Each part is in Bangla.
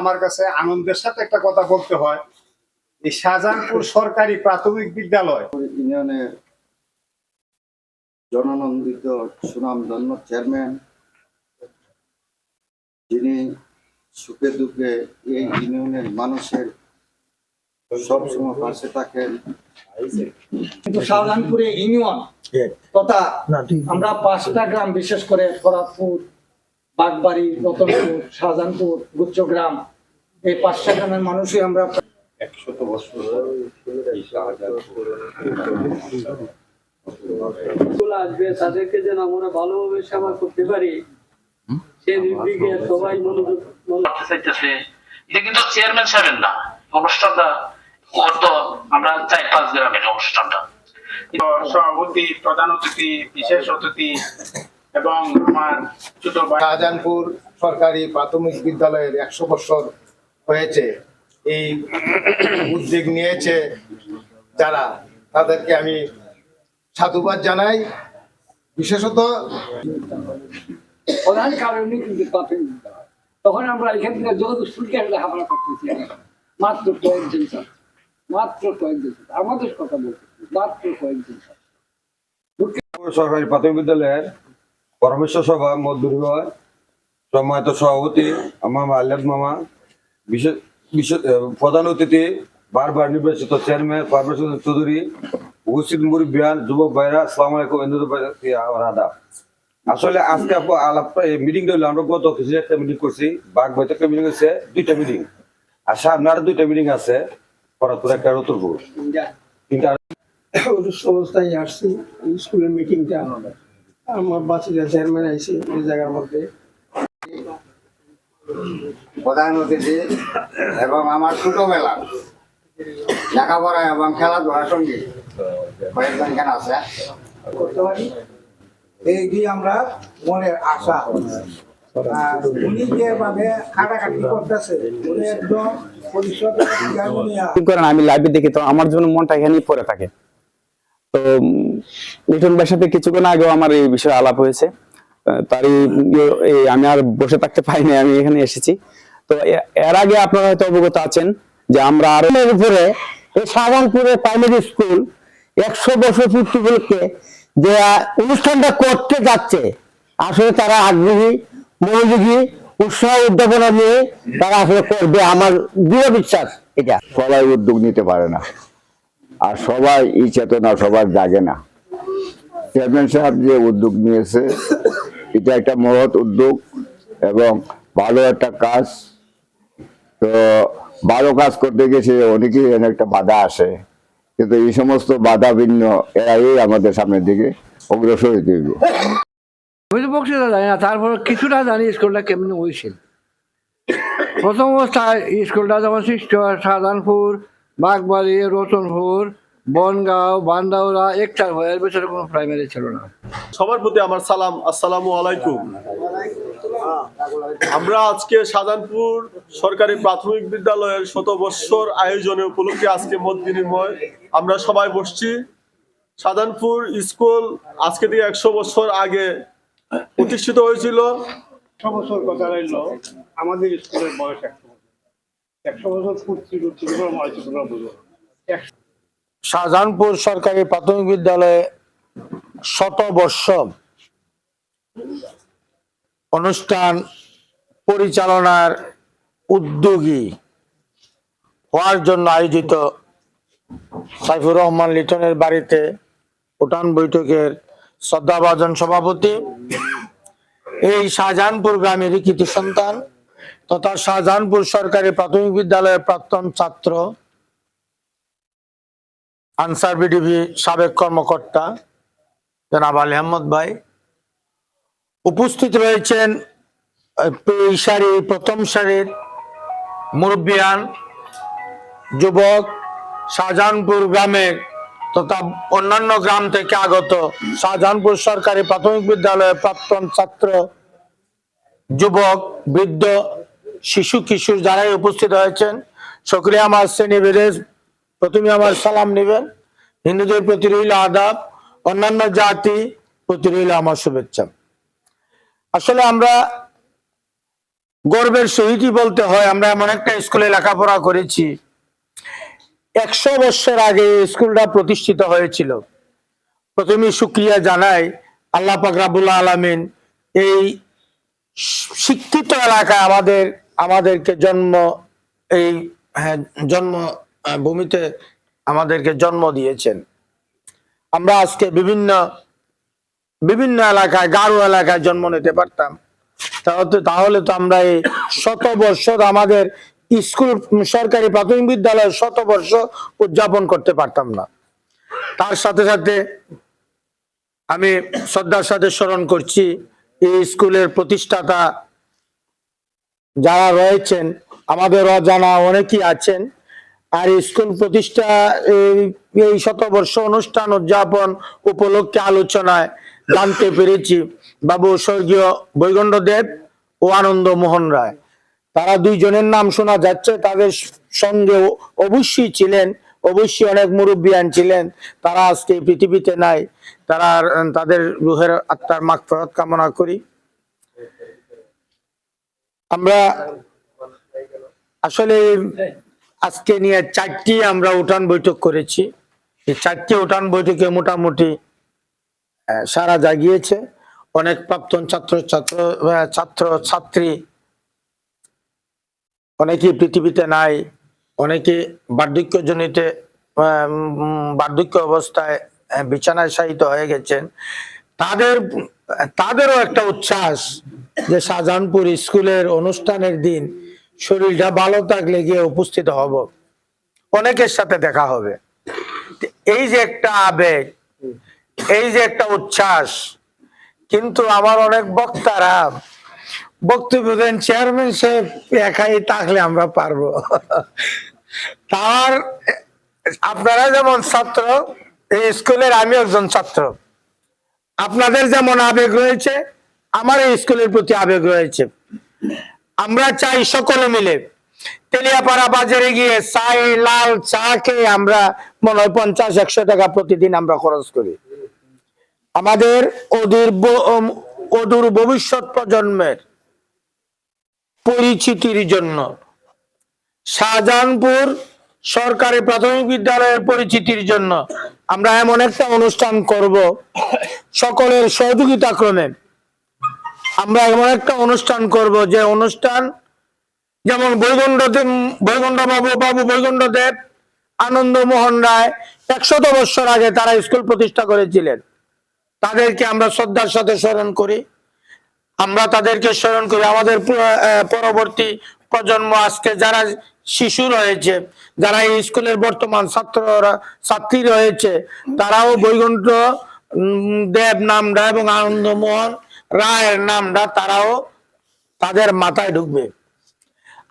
আমার কাছে আনন্দের সাথে একটা কথা বলতে হয়। এই শাহজাহানপুর সরকারি প্রাথমিক বিদ্যালয়। ইউনিয়নের জননন্দিত সুনামধন্য চেয়ারম্যান যিনি সুখে দুঃখে এই ইউনিয়নের মানুষের সবসময় পাশে থাকেন। কিন্তু শাহজাহানপুরে ইউনিয়ন তথা আমরা পাঁচটা গ্রাম বিশেষ করে ফরাদপুর বাগবাড়ি রতনপুর শাহজাহানপুর গুচ্ছগ্রাম এই পাঁচটা গ্রামের মানুষই আমরা একশত বছর আসবে তাদেরকে যেন আমরা ভালোভাবে সেবা করতে পারি। সে নির্দিকে সবাই মনোযোগ মনোযোগ চাইতেছে। এটা কিন্তু চেয়ারম্যান সাহেবের না। অনুষ্ঠানটা করতো আমরা চার পাঁচ গ্রামের অনুষ্ঠানটা। সভাপতি প্রধান অতিথি বিশেষ অতিথি এবং আমার ছোট ভাই শাহজাহানপুর সরকারি প্রাথমিক বিদ্যালয়ের একশো বছর হয়েছে। এই উদ্যোগ নিয়েছে যারা তাদেরকে আমি সাধুবাদ জানাই। বিশেষত প্রধান কারণই কিন্তু প্রাথমিক বিদ্যালয়। তখন আমরা এখান থেকে যত স্কুলকে লেখাপড়া করতেছি। মাত্র কয়েকজন ছাত্র। মাত্র কয়েকজন ছাত্র। আমাদের কথা বলতেছি মাত্র কয়েকজন ছাত্র। সরকারি প্রাথমিক বিদ্যালয়ের পরামর্শ সভা মধ্যরী হয় সম্মানিত সভাপতি আমার আল্লাদ মামা বিশেষ বিশেষ প্রধান অতিথি বারবার নির্বাচিত চেয়ারম্যান পারভেজ হোসেন চৌধুরী উপস্থিত মুরব্বিয়ান যুবক ভাইরা আসসালামু আলাইকুম আদাব আসলে আজকে আলাপ মিটিংটা হলো আমরা গত কিছু একটা মিটিং করছি বাঘ ভাইতে একটা মিটিং হচ্ছে দুইটা মিটিং আর সামনে আরও দুইটা মিটিং আছে পরাতুর একটা রতুরপুর তিনটা। ওদের সংস্থায় আসছি স্কুলের মিটিংটা আমার বাচ্চাদের চেয়ারম্যান আইসি এই জায়গার মধ্যে। প্রধান অতিথি এবং আমার ছোটবেলা লেখাপড়া এবং খেলাধুলার সঙ্গে কয়েকজন কেন আছে। করতে পারি এই যে আমরা মনের আশা। আর উনি যেভাবে খাটাখাটি করতেছে উনি একদম করেন আমি লাইভে দেখি তো আমার জন্য মনটা এখানেই পড়ে থাকে। তো লিটন ভাইয়ের সাথে কিছুক্ষণ আগেও আমার এই বিষয়ে আলাপ হয়েছে। তারই ইয়ে- আমি আর বসে থাকতে পারিনি, আমি এখানে এসেছি। তো এর আগে আপনারা হয়তো অবগত আছেন যে আমরা আরও উপরে, এই শাহজাহানপুরে প্রাইমারি স্কুল একশো বছর পূর্তি উপলক্ষে যে অনুষ্ঠানটা করতে যাচ্ছে, আসলে তারা আগ্রহী, মনোযোগী, উৎসাহ উদ্যাপনা নিয়ে তারা আসলে করবে। আমার দৃঢ় বিশ্বাস এটা। সবাই উদ্যোগ নিতে পারে না। আর সবাই এই চেতনা সবার জাগে না। চেয়ারম্যান সাহেব যে উদ্যোগ নিয়েছে, এটা একটা মহৎ উদ্যোগ এবং ভালো একটা কাজ। তো ভালো কাজ করতে গেছে, অনেকেই একটা বাধা আসে। কিন্তু এই সমস্ত বাধা ভিন্ন এরাই আমাদের সামনের দিকে অগ্রসর হইতে হইবে। আমি তো জানি না, তারপর কিছুটা জানি স্কুলটা কেমন হয়েছিল। প্রথম অবস্থায় স্কুলটা যখন সৃষ্টি হয়, শাহজাহানপুর বাগবাড়ি রতনপুর বনগাঁও বান্দাউরা একটার হয়ে এর ভিতরে কোনো প্রাইমারি ছিল না। সবার প্রতি আমার সালাম আসসালামু আলাইকুম। আমরা আজকে শাহজাহানপুর সরকারি প্রাথমিক বিদ্যালয়ের শত বৎসর আয়োজনে উপলক্ষে আজকে মত বিনিময় আমরা সবাই বসছি। শাহজাহানপুর স্কুল আজকে থেকে একশো বছর আগে প্রতিষ্ঠিত হয়েছিল। বছর কথা রইল আমাদের স্কুলের বয়স একশো শাহজাহানপুর সরকারি প্রাথমিক বিদ্যালয়ে শতবর্ষ অনুষ্ঠান পরিচালনার উদ্যোগী হওয়ার জন্য আয়োজিত সাইফুর রহমান লিটনের বাড়িতে উঠান বৈঠকের শ্রদ্ধাভাজন সভাপতি। এই শাহজাহানপুর গ্রামের কৃতি সন্তান। তথা শাহজাহানপুর সরকারি প্রাথমিক বিদ্যালয়ের প্রাক্তন ছাত্র, আনসার বিডিবি সাবেক কর্মকর্তা জনাব আলী আহমদ ভাই। উপস্থিত রয়েছেন সারি প্রথম সারির মুরব্বিয়ান যুবক শাহজাহানপুর গ্রামের তথা অন্যান্য গ্রাম থেকে আগত শাহজাহানপুর সরকারি প্রাথমিক বিদ্যালয়ের প্রাক্তন ছাত্র, যুবক, বৃদ্ধ শিশু কিশোর যারাই উপস্থিত হয়েছেন, সকলে আমার শ্রেণি বেড়ে প্রথমে আমার সালাম নেবেন। হিন্দুদের প্রতি রইল আদাব, অন্যান্য জাতি প্রতি রইল আমার শুভেচ্ছা। আসলে আমরা গর্বের সহিতই বলতে হয়, আমরা এমন একটা স্কুলে লেখাপড়া করেছি। একশো বছর আগে স্কুলটা প্রতিষ্ঠিত হয়েছিল। প্রথমে সুক্রিয়া জানাই আল্লাহ পাক রাবুল আলমিন, এই শিক্ষিত এলাকায় আমাদের আমাদেরকে জন্ম এই হ্যাঁ, জন্ম ভূমিতে আমাদেরকে জন্ম দিয়েছেন। আমরা আজকে বিভিন্ন বিভিন্ন এলাকায় গারো এলাকায় জন্ম নিতে পারতাম। তাহলে তো- আমরা এই শত বর্ষর আমাদের স্কুল সরকারি প্রাথমিক বিদ্যালয়ের শত বর্ষ উদযাপন করতে পারতাম না। তার সাথে সাথে আমি শ্রদ্ধার সাথে স্মরণ করছি এই স্কুলের প্রতিষ্ঠাতা যারা রয়েছেন, আমাদের অজানা অনেকেই আছেন, আর স্কুল প্রতিষ্ঠা, এই- শতবর্ষ অনুষ্ঠান উদযাপন উপলক্ষে আলোচনায় জানতে পেরেছি বাবু স্বর্গীয় বৈগণ্ড দেব ও আনন্দ মোহন রায়। তারা দুইজনের নাম শোনা যাচ্ছে, তাদের সঙ্গে অবশ্যই ছিলেন, অবশ্যই অনেক মুরব্বিয়ান ছিলেন, তারা আজকে পৃথিবীতে নাই, তারা, তাদের রুহের আত্মার মাগফিরাত কামনা করি। আমরা আসলে আজকে নিয়ে চারটি আমরা উঠান বৈঠক করেছি। এই চারটি উঠান বৈঠকে মোটামুটি সারা জাগিয়েছে। অনেক প্রাক্তন ছাত্র ছাত্র ছাত্র, ছাত্রী অনেকে পৃথিবীতে নাই, অনেকে বার্ধক্যজনিত বার্ধক্য অবস্থায় বিছানায় শায়িত হয়ে গেছেন। তাদের, তাদেরও একটা উচ্ছ্বাস যে শাহজাহানপুর স্কুলের অনুষ্ঠানের দিন শরীরটা ভালো থাকলে গিয়ে উপস্থিত হব। অনেকের সাথে দেখা হবে। এই যে একটা আবেগ, এই যে একটা উচ্ছ্বাস, কিন্তু আমার অনেক বক্তারা বক্তব্য দেন, চেয়ারম্যান সাহেব, একাই থাকলে আমরা পারব। তার, আপনারা যেমন ছাত্র, এই স্কুলের আমি একজন ছাত্র। আপনাদের যেমন আবেগ রয়েছে আমার এই স্কুলের প্রতি আবেগ রয়েছে। আমরা চাই সকলে মিলে তেলিয়াপাড়া বাজারে গিয়ে চাই লাল চা খেয়ে আমরা মনে হয় পঞ্চাশ একশো টাকা প্রতিদিন আমরা খরচ করি। আমাদের উম, অদূর ভবিষ্যৎ প্রজন্মের পরিচিতির জন্য শাহজাহানপুর সরকারি প্রাথমিক বিদ্যালয়ের পরিচিতির জন্য আমরা এমন একটা অনুষ্ঠান করব সকলের সহযোগিতা ক্রমে আমরা এমন একটা অনুষ্ঠান করব যে অনুষ্ঠান যেমন বৈগণ্ড বৈগণ্ড বাবু বাবু বৈগণ্ড দেব, আনন্দ মোহন রায় একশত বৎসর আগে তারা স্কুল প্রতিষ্ঠা করেছিলেন। তাদেরকে আমরা শ্রদ্ধার সাথে স্মরণ করি। আমরা তাদেরকে স্মরণ করি। আমাদের পরবর্তী প্রজন্ম আজকে যারা শিশু রয়েছে, যারা এই স্কুলের বর্তমান ছাত্ররা, ছাত্রী রয়েছে, তারাও বৈকুণ্ঠ দেব নামটা এবং আনন্দমোহন রায়ের নামটা তারাও তাদের মাথায় ঢুকবে।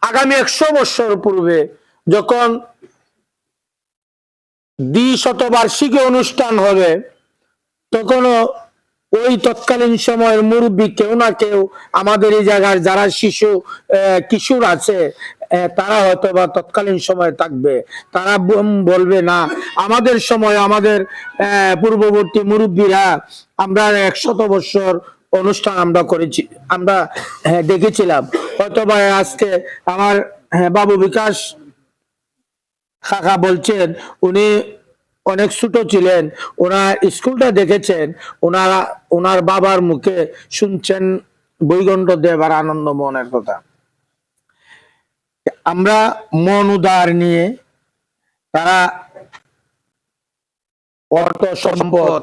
আগামী একশো বছর পূর্বে যখন দ্বি শতবার্ষিকী অনুষ্ঠান হবে, তখনও ওই তৎকালীন সময়ের মুরব্বী কেউ না কেউ আমাদের এই জায়গার যারা শিশু কিশোর আছে তারা হয়তো বা তৎকালীন সময় থাকবে। তারা বলবে, না, আমাদের সময় আমাদের পূর্ববর্তী মুরব্বীরা আমরা একশত বছর অনুষ্ঠান আমরা করেছি আমরা হ্যাঁ, দেখেছিলাম। হয়তো বা আজকে আমার হ্যাঁ, বাবু বিকাশ কাকা বলছেন উনি অনেক ছোট ছিলেন ওনার স্কুলটা দেখেছেন ওনারা ওনার বাবার মুখে শুনছেন বৈগণ্ড দেব আর আনন্দ মনের কথা। আমরা মন উদার নিয়ে তারা অর্থ সম্পদ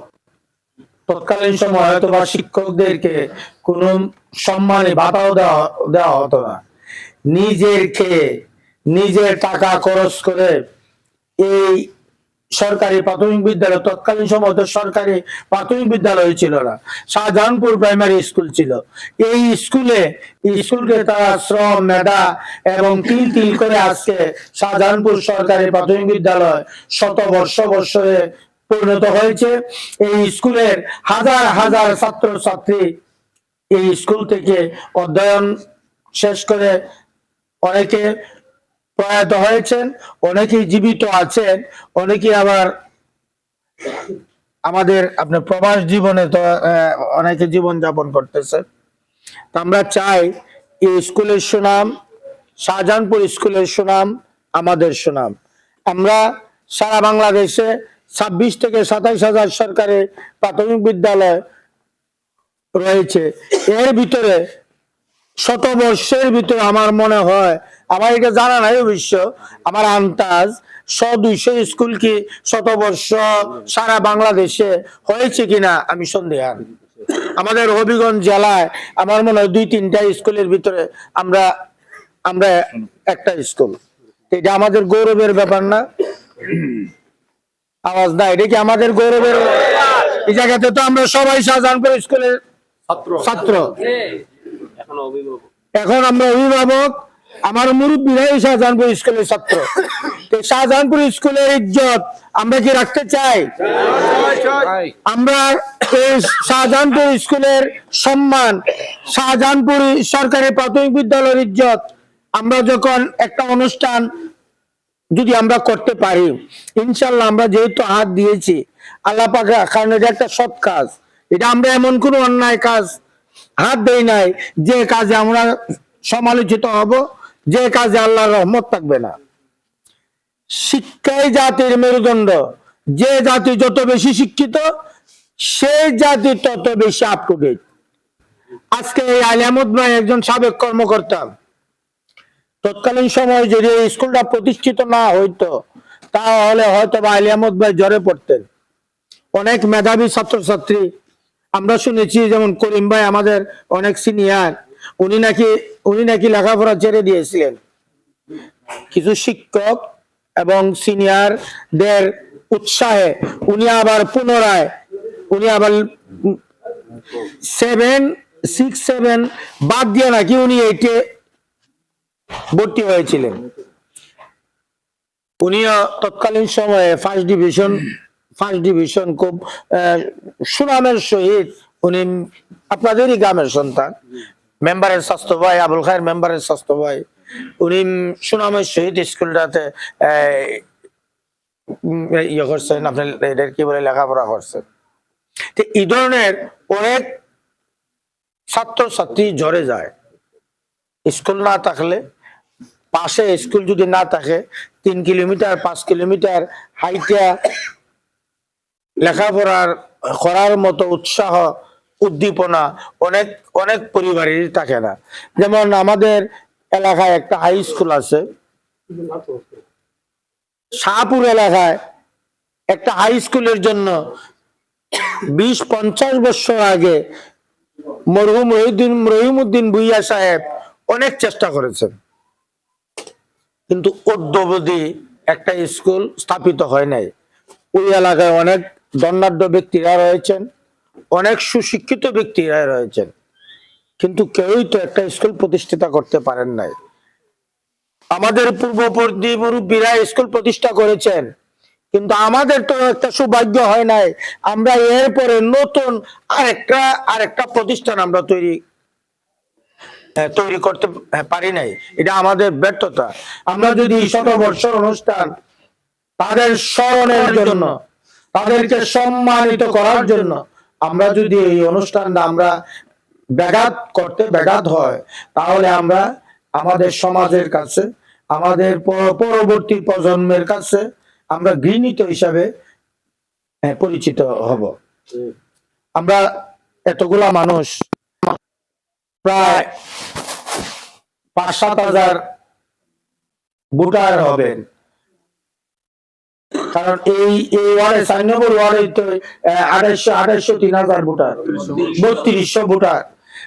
তৎকালীন সময় হয়তো বা শিক্ষকদেরকে কোন সম্মানে বাধাও দেওয়া দেওয়া হতো না। নিজের খেয়ে নিজের টাকা খরচ করে এই সরকারি প্রাথমিক বিদ্যালয়, তৎকালীন সময় সরকারি প্রাথমিক বিদ্যালয় ছিল না, শাহজাহানপুর প্রাইমারি স্কুল ছিল। এই স্কুলে স্কুলকে তারা শ্রম, মেধা এবং তিল তিল করে আজকে শাহজাহানপুর সরকারি প্রাথমিক বিদ্যালয় শত বর্ষ বর্ষে পরিণত হয়েছে। এই স্কুলের হাজার হাজার ছাত্র ছাত্রী এই স্কুল থেকে অধ্যয়ন শেষ করে অনেকে প্রয়াত হয়েছেন, অনেকেই জীবিত আছেন অনেকে আবার আমাদের আপনার প্রবাস জীবনে তো অনেকে জীবন যাপন করতেছে আমরা চাই এই স্কুলের সুনাম, শাহজাহানপুর স্কুলের সুনাম, আমাদের সুনাম। আমরা সারা বাংলাদেশে ছাব্বিশ থেকে সাতাইশ হাজার সরকারি প্রাথমিক বিদ্যালয় রয়েছে। এর ভিতরে শতবর্ষের ভিতরে আমার মনে হয়, আমার এটা জানা নাই অবশ্য, আমার আন্তাজ শ দুইশো স্কুল কি শতবর্ষ সারা বাংলাদেশে হয়েছে কিনা আমি সন্দেহান আমাদের হবিগঞ্জ জেলায় আমার মনে হয় দুই তিনটা স্কুলের ভিতরে আমরা আমরা একটা স্কুল। এটা আমাদের গৌরবের ব্যাপার না। আওয়াজ না এটা কি আমাদের গৌরবের এই জায়গাতে তো আমরা সবাই শাহজাহানপুর স্কুলের ছাত্র। এখন আমরা অভিভাবক আমার মুরব্বীরাই শাহজাহানপুর স্কুলের ছাত্র। শাহজাহানপুর স্কুলের ইজ্জত আমরা কি রাখতে চাই? আমরা এই শাহজাহানপুর স্কুলের সম্মান শাহজাহানপুর সরকারি প্রাথমিক বিদ্যালয়ের ইজ্জত আমরা যখন একটা অনুষ্ঠান যদি আমরা করতে পারি ইনশাল্লাহ আমরা যেহেতু হাত দিয়েছি, আল্লাহ পাক কারণ এটা একটা সৎ কাজ। এটা আমরা এমন কোনো অন্যায় কাজ হাত দেই নাই, যে কাজে আমরা সমালোচিত হব, যে কাজে আল্লাহর রহমত থাকবে না। শিক্ষাই জাতির মেরুদণ্ড। যে জাতি যত বেশি শিক্ষিত, সেই জাতি তত বেশি আপ টু ডেট আজকে এই আলিয়ামুদ ভাই একজন সাবেক কর্মকর্তা তৎকালীন সময় যদি এই স্কুলটা প্রতিষ্ঠিত না হইতো, তাহলে হয়তো বা আলিয়ামত ভাই জ্বরে পড়তেন। অনেক মেধাবী ছাত্রছাত্রী, আমরা শুনেছি যেমন করিম ভাই আমাদের অনেক সিনিয়র উনি নাকি উনি নাকি লেখাপড়া ছেড়ে দিয়েছিলেন। কিছু শিক্ষক এবং সিনিয়রদের উৎসাহে উনি আবার পুনরায়, উনি আবার সেভেন সিক্স সেভেন বাদ দিয়ে নাকি উনি এইটে ভর্তি হয়েছিলেন। উনিও তৎকালীন সময়ে ফার্স্ট ডিভিশন ফার্স্ট ডিভিশন খুব সুনামের সহিত উনি আপনাদেরই গ্রামের সন্তান, মেম্বারের স্বাস্থ্য ভাই, আবুল খায়ের মেম্বারের স্বাস্থ্য ভাই, উনি সুনামের সহিত স্কুলটাতে ইয়ে করছেন, আপনি এদের কি বলে লেখাপড়া করছেন? তো এই ধরনের অনেক ছাত্র ছাত্রী ঝরে যায়। স্কুল না থাকলে পাশে স্কুল যদি না থাকে, তিন কিলোমিটার, পাঁচ কিলোমিটার হাইটা লেখাপড়ার করার মতো উৎসাহ, উদ্দীপনা অনেক অনেক পরিবারেরই থাকে না। যেমন আমাদের এলাকায় একটা হাই স্কুল আছে। শাহপুর এলাকায় একটা হাই স্কুলের জন্য বিশ পঞ্চাশ বছর আগে মরহুম রহিমউদ্দিন ভুইয়া সাহেব অনেক চেষ্টা করেছেন। কিন্তু অদ্যবধি একটা স্কুল স্থাপিত হয় নাই। ওই এলাকায় অনেক দণ্ডাঢ্য ব্যক্তিরা রয়েছেন, অনেক সুশিক্ষিত ব্যক্তিরা রয়েছেন, কিন্তু কেউই তো একটা স্কুল প্রতিষ্ঠিত করতে পারেন নাই। আমাদের পূর্ববর্তী মুরব্বীরা স্কুল প্রতিষ্ঠা করেছেন, কিন্তু আমাদের তো একটা সৌভাগ্য হয় নাই। আমরা এরপরে নতুন আরেকটা আরেকটা প্রতিষ্ঠান আমরা তৈরি তৈরি করতে পারি নাই। এটা আমাদের ব্যর্থতা। আমরা যদি শতবর্ষর অনুষ্ঠান তাদের স্মরণের জন্য তাদেরকে সম্মানিত করার জন্য আমরা যদি এই অনুষ্ঠানটা আমরা ব্যাঘাত করতে ব্যাঘাত হয় তাহলে আমরা আমাদের সমাজের কাছে আমাদের পরবর্তী প্রজন্মের কাছে আমরা ঘৃণিত হিসাবে আহ, পরিচিত হব। আমরা এতগুলা মানুষ প্রায় পাঁচ সাত হাজার ভোটার হবেন। কারণ এই এই ওয়ার্ডে চার নম্বর ওয়ার্ডে তো আড়াইশো আড়াইশো তিন হাজার ভোটার। বত্রিশশো ভোটার।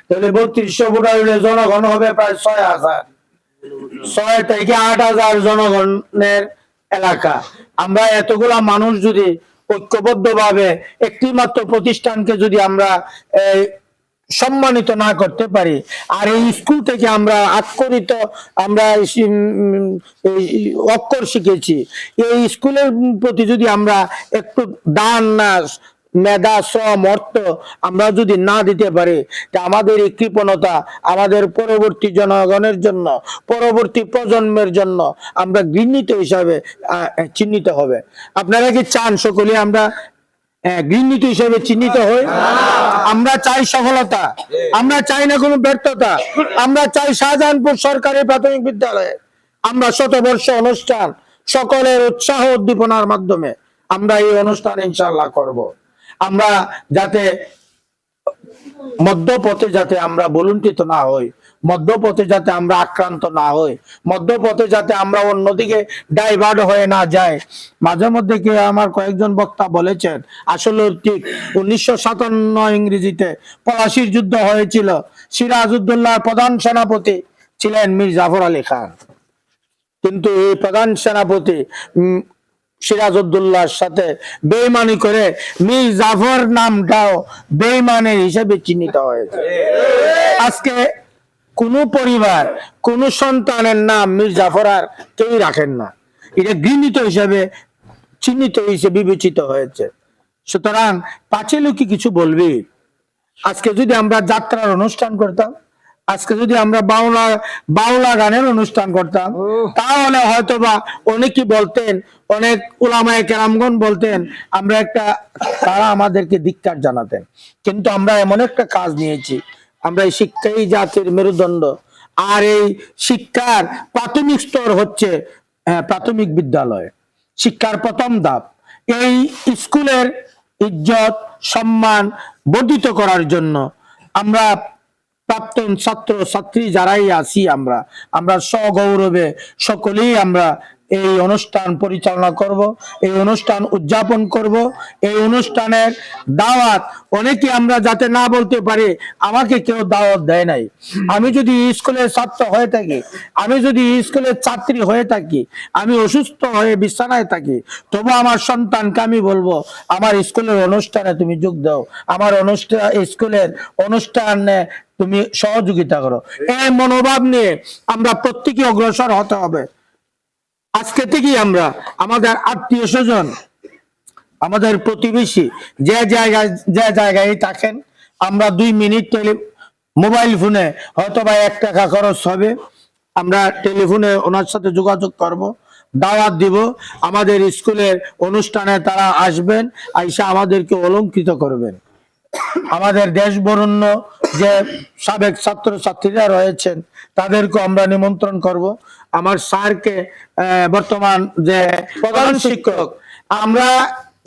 তাহলে বত্রিশশো ভোটার হলে জনগণ হবে প্রায় ছয় হাজার। ছয় থেকে আট হাজার জনগণের এলাকা। আমরা এতগুলা মানুষ যদি ঐক্যবদ্ধ ভাবে একটি মাত্র প্রতিষ্ঠানকে যদি আমরা এই, সম্মানিত না করতে পারি। আর এই স্কুল থেকে আমরা আক্ষরিত আমরা অক্ষর শিখেছি। এই স্কুলের প্রতি যদি আমরা একটু দান না মেধা, শ্রম, অর্থ আমরা যদি না দিতে পারি, তা আমাদের এই কৃপণতা আমাদের পরবর্তী জনগণের জন্য, পরবর্তী প্রজন্মের জন্য আমরা গৃহীত হিসাবে চিহ্নিত হবে। আপনারা কি চান সকলে আমরা গৃহীত হিসাবে চিহ্নিত হই? আমরা চাই সফলতা, আমরা চাই না কোনো ব্যর্থতা, আমরা চাই শাহজাহানপুর সরকারি প্রাথমিক বিদ্যালয়ে আমরা শতবর্ষ অনুষ্ঠান সকলের উৎসাহ উদ্দীপনার মাধ্যমে আমরা এই অনুষ্ঠান ইনশাল্লাহ করব। আমরা যাতে মধ্যপথে যাতে আমরা বলুন্টিত না হই মধ্যপথে যাতে আমরা আক্রান্ত না হই মধ্যপথে যাতে আমরা অন্যদিকে ডাইভার্ট হয়ে না যায় মাঝে মধ্যে কি আমার কয়েকজন বক্তা বলেছেন আসলে ঠিক উনিশশো সাতান্ন ইংরেজিতে পলাশির যুদ্ধ হয়েছিল সিরাজউদ্দৌলাহ প্রধান সেনাপতি ছিলেন মীর জাফর আলী খান। কিন্তু এই প্রধান সেনাপতি উম, সিরাজউদ্দৌলার সাথে বেইমানি করে মীর জাফর নামটাও বেইমানের হিসেবে চিহ্নিত হয়েছে। আজকে কোন পরিবার কোন সন্তানের নাম মীর জাফর আর কেউ রাখেন না। এটা ঘৃণিত হিসেবে চিহ্নিত হিসেবে বিবেচিত হয়েছে। সুতরাং পাঁচে লোকে কিছু বলবি। আজকে যদি আমরা যাত্রার অনুষ্ঠান করতাম আজকে যদি আমরা বাউলা বাউলা গানের অনুষ্ঠান করতাম তাহলে হয়তো বা অনেকে বলতেন অনেক উলামায়ে কেরামগণ বলতেন আমরা একটা তারা আমাদেরকে ধিক্কার জানাতেন। কিন্তু আমরা এমন একটা কাজ নিয়েছি আমরা এই শিক্ষাই জাতির মেরুদণ্ড। আর এই শিক্ষার প্রাথমিক স্তর হচ্ছে প্রাথমিক বিদ্যালয়। শিক্ষার প্রথম ধাপ। এই স্কুলের ইজ্জত, সম্মান বর্ধিত করার জন্য আমরা প্রাক্তন ছাত্র ছাত্রী যারাই আছি আমরা আমরা সগৌরবে সকলেই আমরা এই অনুষ্ঠান পরিচালনা করব, এই অনুষ্ঠান উদযাপন করব। এই অনুষ্ঠানের দাওয়াত অনেকে আমরা যাতে না বলতে পারি, আমাকে কেউ দাওয়াত দেয় নাই। আমি যদি স্কুলের ছাত্র হয়ে থাকি, আমি যদি স্কুলের ছাত্রী হয়ে থাকি, আমি অসুস্থ হয়ে বিছানায় থাকি, তবু আমার সন্তানকে আমি বলব, আমার স্কুলের অনুষ্ঠানে তুমি যোগ দাও, আমার অনুষ্ঠান স্কুলের অনুষ্ঠানে তুমি সহযোগিতা করো। এই মনোভাব নিয়ে আমরা প্রত্যেকে অগ্রসর হতে হবে। আজকে থেকেই আমরা আমাদের আত্মীয় স্বজন, আমাদের প্রতিবেশী যে জায়গায় যে জায়গায় থাকেন, আমরা দুই মিনিট টেলি, মোবাইল ফোনে হয়তো বা এক টাকা খরচ হবে। আমরা টেলিফোনে ওনার সাথে যোগাযোগ করব, দাওয়াত দিব। আমাদের স্কুলের অনুষ্ঠানে তারা আসবেন, আইসা আমাদেরকে অলঙ্কৃত করবেন। আমাদের দেশ বরণ্য যে সাবেক ছাত্র ছাত্রীরা রয়েছেন তাদেরকে আমরা নিমন্ত্রণ করব। আমার স্যারকে বর্তমান যে প্রধান শিক্ষক। আমরা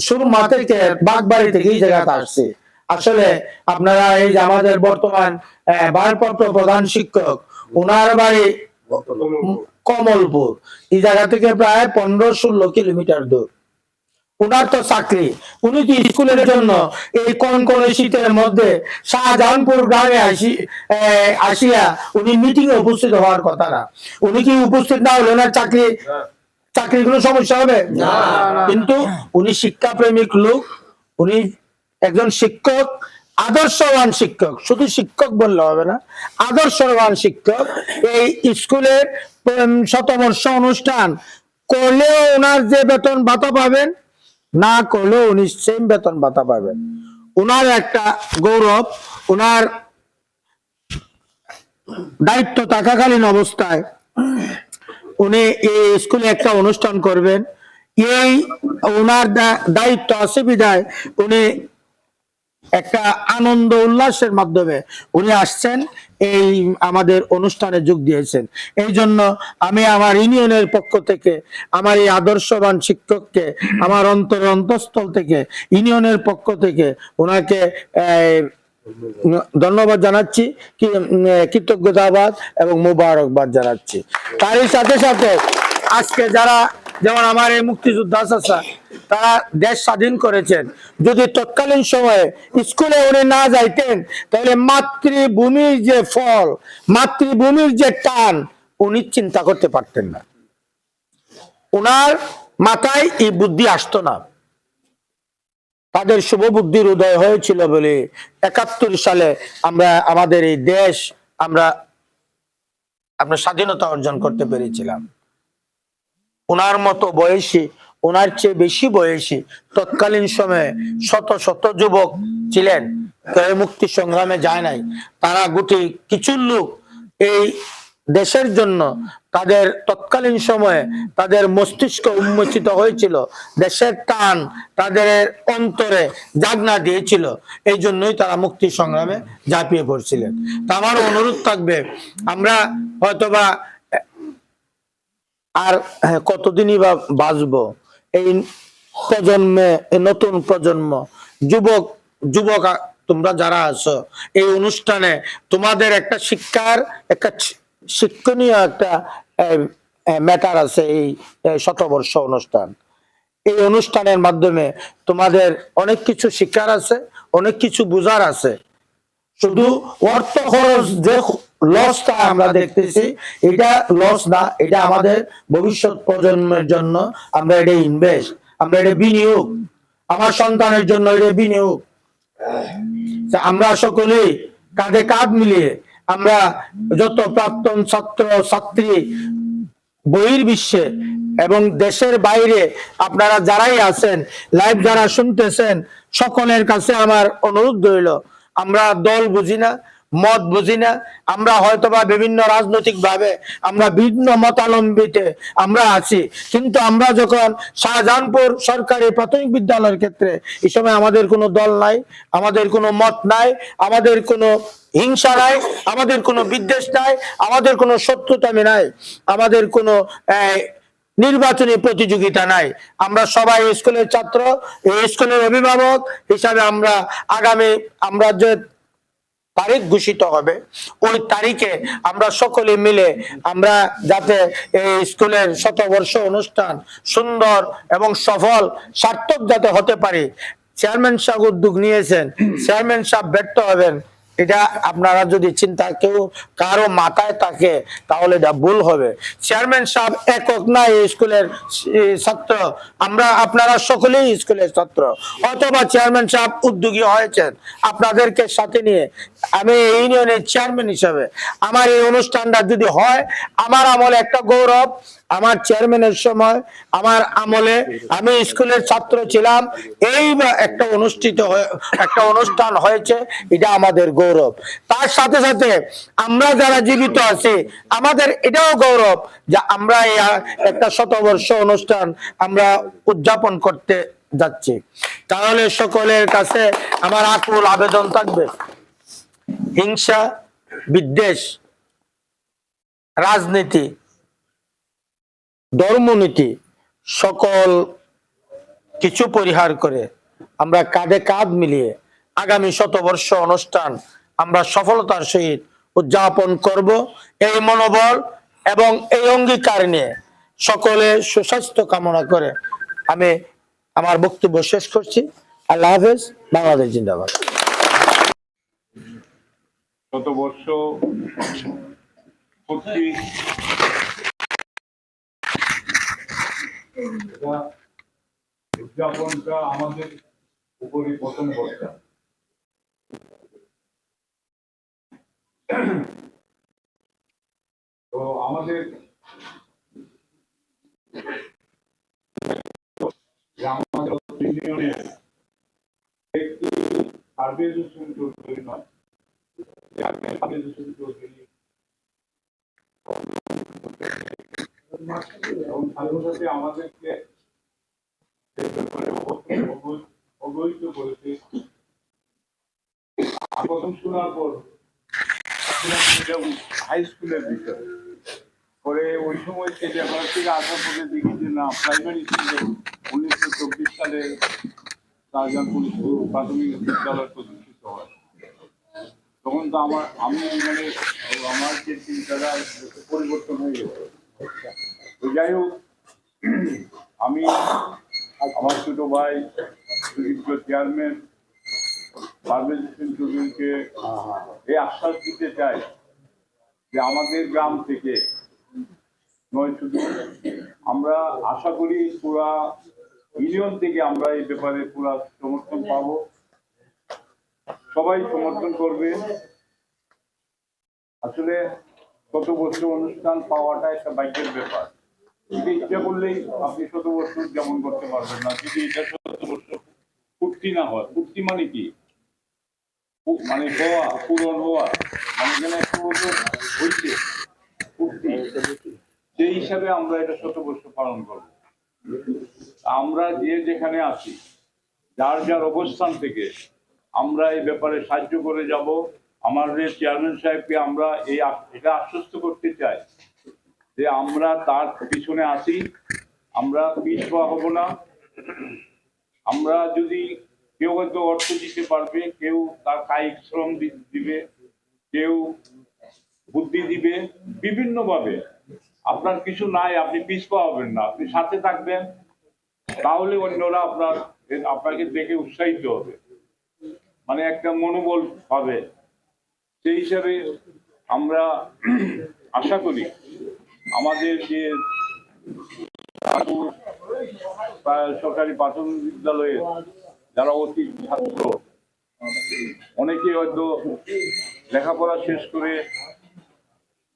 সুরমা থেকে বাগবাড়ি থেকে এই জায়গাতে আসছি। আসলে আপনারা এই যে আমাদের বর্তমান আহ, ভারপ্রাপ্ত প্রধান শিক্ষক ওনার বাড়ি কমলপুর। এই জায়গা থেকে প্রায় পনেরো ষোলো কিলোমিটার দূর। উনার তো চাকরি। উনি তো স্কুলের জন্য এই কোন কোন শীতের মধ্যে শাহজাহানপুর গ্রামে আসি আসিয়া উনি মিটিং এ উপস্থিত হওয়ার কথা না উনি কি উপস্থিত না হলে ওনার চাকরি চাকরির কোনো সমস্যা হবে? কিন্তু উনি শিক্ষা প্রেমিক লোক উনি একজন শিক্ষক আদর্শবান শিক্ষক। শুধু শিক্ষক বললে হবে না আদর্শবান শিক্ষক। এই স্কুলের শতবর্ষ অনুষ্ঠান করলেও ওনার যে বেতন ভাতা পাবেন না করলেও উনি সেম বেতন ভাতা পাবেন। ওনার একটা গৌরব ওনার দায়িত্ব থাকাকালীন অবস্থায় উনি এই স্কুলে একটা অনুষ্ঠান করবেন। এই ওনার দায়িত্ব বিদায় উনি একটা আনন্দ উল্লাসের মাধ্যমে উনি আসছেন। এই আমাদের অনুষ্ঠানে যোগ দিয়েছেন। এই জন্য আমি আমার ইউনিয়নের পক্ষ থেকে, আমার এই আদর্শবান শিক্ষককে, আমার অন্তর অন্তঃস্থল থেকে, ইউনিয়নের পক্ষ থেকে ওনাকে ধন্যবাদ জানাচ্ছি কৃতজ্ঞতাবাদ এবং মুবারকবাদ জানাচ্ছি। তারই সাথে সাথে আজকে যারা যেমন আমার এই মুক্তিযোদ্ধা চাচা, তারা দেশ স্বাধীন করেছেন। যদি তৎকালীন সময়ে স্কুলে উনি না যাইতেন, তাহলে মাতৃভূমির যে ফল, মাতৃভূমির যে টান, উনি চিন্তা করতে পারতেন না। ওনার মাথায় এই বুদ্ধি আসতো না। তাদের শুভ বুদ্ধির উদয় হয়েছিল বলে একাত্তর সালে আমরা, আমাদের এই দেশ, আমরা আমরা স্বাধীনতা অর্জন করতে পেরেছিলাম। ওনার মতো বয়সী, ওনার চেয়ে বেশি বয়সী তৎকালীন সময়ে শত শত যুবক ছিলেন। মুক্তি সংগ্রামে যায় নাই। তারা গুটি কিছু লোক এই দেশের জন্য তাদের তৎকালীন সময়ে তাদের মস্তিষ্ক উন্মোচিত হয়েছিল। দেশের টান তাদের অন্তরে জাগনা দিয়েছিল। এই জন্যই তারা মুক্তি সংগ্রামে ঝাঁপিয়ে পড়ছিলেন। তা আমার অনুরোধ থাকবে, আমরা হয়তোবা আর হ্যাঁ, কতদিনই বা বাঁচবো? এই প্রজন্মে নতুন প্রজন্ম যুবক যুবক তোমরা যারা আছো এই অনুষ্ঠানে তোমাদের একটা শিক্ষার একটা শিক্ষণীয় একটা ম্যাটার আছে এই এই শতবর্ষ অনুষ্ঠান। এই অনুষ্ঠানের মাধ্যমে তোমাদের অনেক কিছু শিক্ষার আছে অনেক কিছু বোঝার আছে। শুধু অর্থ খরচ যে লসটা আমরা দেখতেছি। এটা লস না এটা আমাদের ভবিষ্যৎ প্রজন্মের জন্য আমরা এটা ইনভেস্ট আমরা এটা বিনিয়োগ। আমার সন্তানের জন্য এটা বিনিয়োগ। আমরা সকলেই কাঁধে কাঁধ মিলিয়ে আমরা যত প্রাক্তন ছাত্র ছাত্রী বহির্বিশ্বে এবং দেশের বাইরে আপনারা যারাই আছেন লাইভ যারা শুনতেছেন সকলের কাছে আমার অনুরোধ রইল আমরা দল বুঝি না মত বুঝি না। আমরা হয়তোবা বিভিন্ন রাজনৈতিক ভাবে আমরা ভিন্ন মতালম্বিতে আমরা আছি। কিন্তু আমরা যখন শাহজাহানপুর সরকারি প্রাথমিক বিদ্যালয়ের ক্ষেত্রে এই সময় আমাদের কোনো দল নাই, আমাদের কোনো মত নাই, আমাদের কোনো হিংসা নাই, আমাদের কোনো বিদ্বেষ নাই, আমাদের কোনো শত্রুতামি নাই, আমাদের কোনো নির্বাচনী প্রতিযোগিতা নাই। আমরা সবাই স্কুলের ছাত্র স্কুলের অভিভাবক হিসাবে আমরা আগামী, আমরা যে তারিখ ঘোষিত হবে। ওই তারিখে আমরা সকলে মিলে আমরা যাতে এই স্কুলের শতবর্ষ অনুষ্ঠান সুন্দর এবং সফল, সার্থক যাতে হতে পারি। চেয়ারম্যান সাহেব উদ্যোগ নিয়েছেন। চেয়ারম্যান সাহেব ব্যর্থ হবেন। এটা আপনারা যদি চিন্তা কেউ কারও মাথায় থাকে, তাহলে এটা ভুল হবে। চেয়ারম্যান সাহেব একক না, এই স্কুলের ছাত্র। আমরা আপনারা সকলেই স্কুলের ছাত্র। অথবা চেয়ারম্যান সাহেব উদ্যোগী হয়েছেন আপনাদেরকে সাথে নিয়ে। আমি এই ইউনিয়নের চেয়ারম্যান হিসাবে। আমার এই অনুষ্ঠানটা যদি হয়, আমার আমলে একটা গৌরব আমার চেয়ারম্যানের সময়, আমার আমলে আমি স্কুলের ছাত্র ছিলাম। এই একটা অনুষ্ঠিত একটা অনুষ্ঠান হয়েছে, এটা আমাদের গৌরব। তার সাথে সাথে আমরা যারা জীবিত আছি, আমাদের এটাও গৌরব যে আমরা এই একটা শতবর্ষ অনুষ্ঠান আমরা উদযাপন করতে যাচ্ছি। তাহলে সকলের কাছে আমার আকুল আবেদন থাকবে। হিংসা, বিদ্বেষ, রাজনীতি ধর্মনীতি সকল কিছু পরিহার করে আমরা কাঁধে কাঁধ মিলিয়ে আগামী শতবর্ষ অনুষ্ঠান আমরা সফলতার সহিত উদযাপন করব। এই মনোবল এবং এই অঙ্গীকার নিয়ে সকলে সুস্বাস্থ্য কামনা করে আমি আমার বক্তব্য শেষ করছি। আল্লাহ হাফেজ, বাংলাদেশ জিন্দাবাদ। গত বর্ষ পূর্তি এটা উদযাপনটা আমাদের উপরই প্রথম বর্ষা তো আমাদের যে আমাদের ইউনিয়নের চৌধুরী নয় এবং সাথে সাথে আমাদেরকে অবহিত করেছে। প্রথম শোনার পর হাই স্কুলের বিষয়। পরে ওই সময় সেই ব্যাপার থেকে আসার পরে না প্রাইমারি স্কুলে উনিশশো চব্বিশ সালে প্রাথমিক বিদ্যালয় প্রতিষ্ঠিত হয়। তখন তো আমার আমি মানে আমার যে চিন্তাটা পরিবর্তন হয়ে গেছে। যাই হোক, আমি আমার ছোট ভাই চেয়ারম্যান, পারভেজ হোসেন চৌধুরীকে এই আশ্বাস দিতে চাই যে আমাদের গ্রাম থেকে নয় শুধু আমরা আশা করি পুরা ইউনিয়ন থেকে আমরা এই ব্যাপারে পুরা সমর্থন পাবো। সবাই সমর্থন করবে। আসলে কত বছর অনুষ্ঠান পাওয়াটা একটা বাইকের ব্যাপার। ইচ্ছা করলেই আপনি শত বছর যেমন করতে পারবেন না। যদি এটা শত বছর পূর্তি না হয়, পূর্তি মানে কি? মানে হওয়া, পূরণ হওয়া মানে এখানে একশো বছর হয়েছে পূর্তি। সেই হিসাবে আমরা এটা শতবর্ষ পালন করব। আমরা যে যেখানে আছি, যার যার অবস্থান থেকে আমরা এই ব্যাপারে সাহায্য করে যাব। আমাদের চেয়ারম্যান সাহেবকে আমরা এই এটা আশ্বস্ত করতে চাই যে আমরা তার পিছনে আসি, আমরা পিছপা হব না। আমরা যদি কেউ হয়তো অর্থ দিতে পারবে, কেউ তার কায়িক শ্রম দিবে, কেউ বুদ্ধি দিবে, বিভিন্নভাবে। আপনার কিছু নাই, আপনি পিছপা হবেন না, আপনি সাথে থাকবেন, তাহলে অন্যরা আপনার, আপনাকে দেখে উৎসাহিত হবে। মানে একটা মনোবল পাবে সেই হিসাবে আমরা আশা করি আমাদের যে সরকারি প্রাথমিক বিদ্যালয়ের যারা অতি ছাত্র, অনেকে হয়তো লেখাপড়া শেষ করে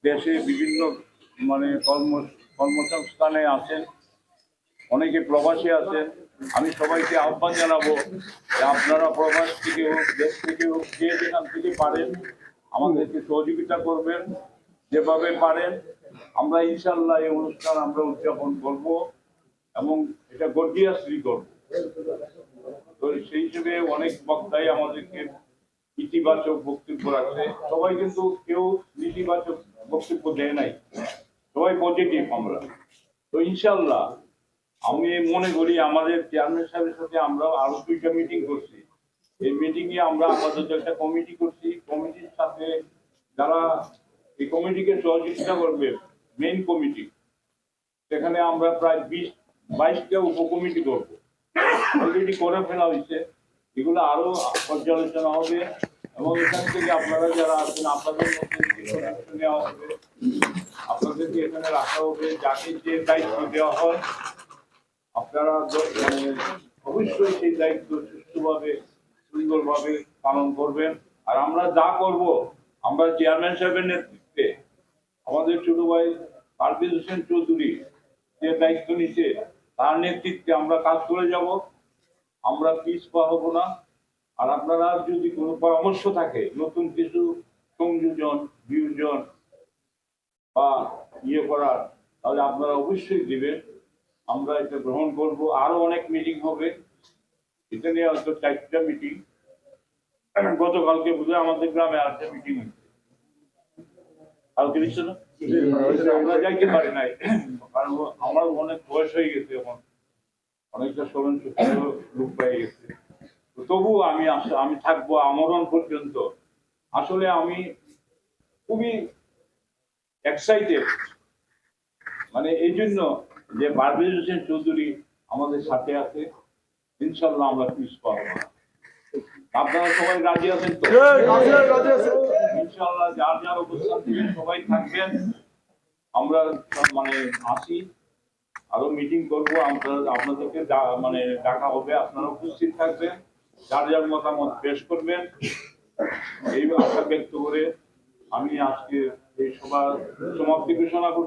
দেশে বিভিন্ন মানে কর্ম, কর্মসংস্থানে আছেন, অনেকে প্রবাসী আছেন। আমি সবাইকে আহ্বান জানাব যে আপনারা প্রবাস থেকে হোক, দেশ থেকে হোক, যে যেখান থেকে পারেন, আমাদেরকে সহযোগিতা করবেন, যেভাবে পারেন। আমরা ইনশাল্লাহ এই অনুষ্ঠান আমরা উদযাপন করব এবং এটা গর্জিয়াসলি করব তো সেই হিসেবে অনেক বক্তাই আমাদেরকে ইতিবাচক বক্তব্য রাখছে। সবাই কিন্তু কেউ নেতিবাচক বক্তব্য দেয় নাই। সবাই পজিটিভ আমরা। তো ইনশাল্লাহ আমি মনে করি আমাদের চেয়ারম্যান সাহেবের সাথে আমরা আরও দুইটা মিটিং করছি। এই মিটিং এ আমরা আপাতত একটা কমিটি করছি। কমিটির সাথে যারা এই কমিটিকে সহযোগিতা করবে মেইন কমিটি সেখানে আমরা প্রায় বিশ, বাইশটা উপকমিটি করব অলরেডি করে ফেলা হয়েছে। এগুলো আরও পর্যালোচনা হবে। এবং এখান থেকে আপনারা যারা আছেন, আপনাদের মধ্যে নেওয়া হবে, আপনাদেরকে এখানে রাখা হবে। যাকে যে দায়িত্ব দেওয়া হয়, আপনারা অবশ্যই সেই দায়িত্ব সুষ্ঠুভাবে, সুন্দরভাবে পালন করবেন। আর আমরা যা করব, আমরা চেয়ারম্যান সাহেবের নেতৃত্বে আমাদের ছোট ভাই পারভেজ হোসেন চৌধুরী, যে দায়িত্ব নিচ্ছে, তার নেতৃত্বে আমরা কাজ করে যাব। আমরা পিছপা হব না। আর আপনারা যদি কোনো পরামর্শ থাকে, নতুন কিছু সংযোজন, বিয়োজন বা ইয়ে করার, তাহলে আপনারা অবশ্যই দিবেন। আমরা এটা গ্রহণ করব। আরও অনেক মিটিং হবে। এটা নিয়ে হয়তো চারটা মিটিং গতকালকে বুঝে আমাদের গ্রামে আরেকটা মিটিং হয়েছে। কালকে দিচ্ছে না আমরা যাইতে পারি নাই। কারণ আমার অনেক বয়স হয়ে গেছে এখন। অনেকটা স্মরণ লোক পেয়ে গেছে। তো তবুও আমি আমি থাকব আমরণ পর্যন্ত। আসলে আমি খুবই এক্সাইটেড মানে এই জন্য যে পারভেজ হোসেন চৌধুরী আমাদের সাথে আছে ইনশাল্লাহ আমরা পিস পাবো। না আপনারা সবাই রাজি আছেন তো? ইনশাল্লাহ যার যার থেকে সবাই থাকবেন। আমরা মানে আসি। আরও মিটিং করব। আমরা আপনাদেরকে মানে ডাকা হবে। আপনারা উপস্থিত থাকবেন। যার যার মতামত পেশ করবেন। এই ব্যক্ত করে আমি আজকে এই সভা সমাপ্তি ঘোষণা করছি।